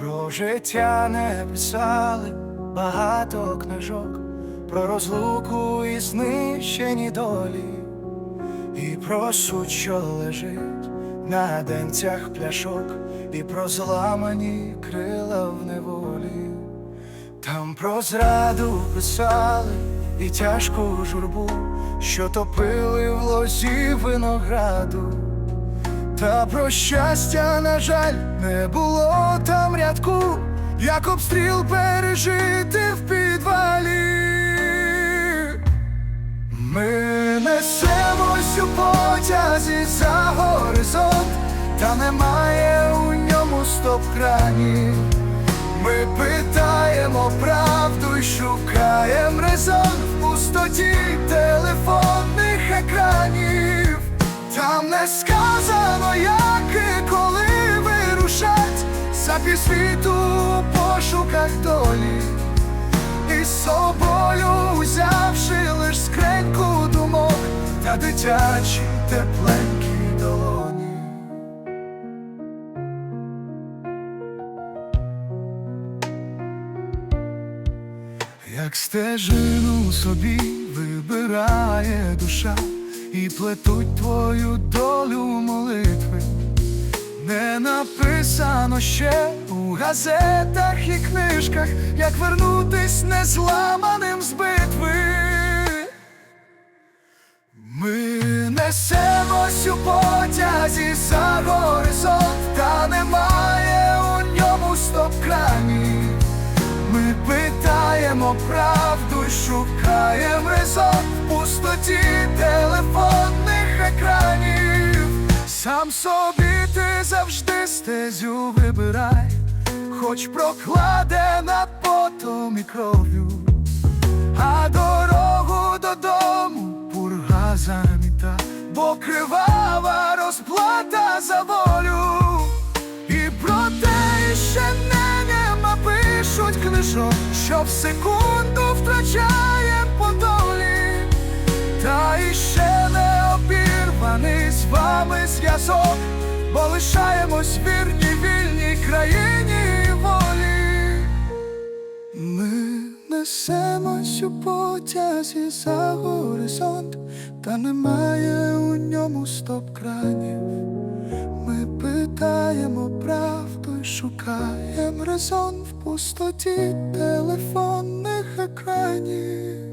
Про життя не писали багато книжок, про розлуку і знищені долі, і про суть, що лежить на денцях пляшок, і про зламані крила в неволі. Там про зраду писали і тяжку журбу, що топили в лозі винограду. Та про щастя, на жаль, не було там рядку, як обстріл пережити в підвалі. Ми несемось у потязі за горизонт, та немає у ньому стоп-кранів. Ми питаємо правду й шукаємо резон в пустоті телефонних екранів. Там не сказано, як і коли вирушать за півсвіту у пошуках долі. І з собою узявши лиш скриньку думок та дитячі тепленькі долоні. Як стежину собі вибирає душа, і плетуть твою долю молитви, не написано ще у газетах і книжках, як вернутись незламаним з битви. Ми несемось у потязі за горизонт, та немає у ньому стоп-кранів. Ми питаємо правду й шукаємо резон в пустоті телефонних екранів. Сам собі завжди стезю вибирай, хоч прокладена потом і кров'ю, а дорогу додому пурга заміта, бо кривава розплата за волю. І про те ще не нема пишуть книжок, що в секунду втрачаєм по долі, та іще не обірваний з вами зв'язок, бо лишаємось вірні вільній країні волі. Ми несемось у потязі за горизонт, та немає у ньому стоп-кранів. Ми питаємо правду й шукаємо резон в пустоті телефонних екранів.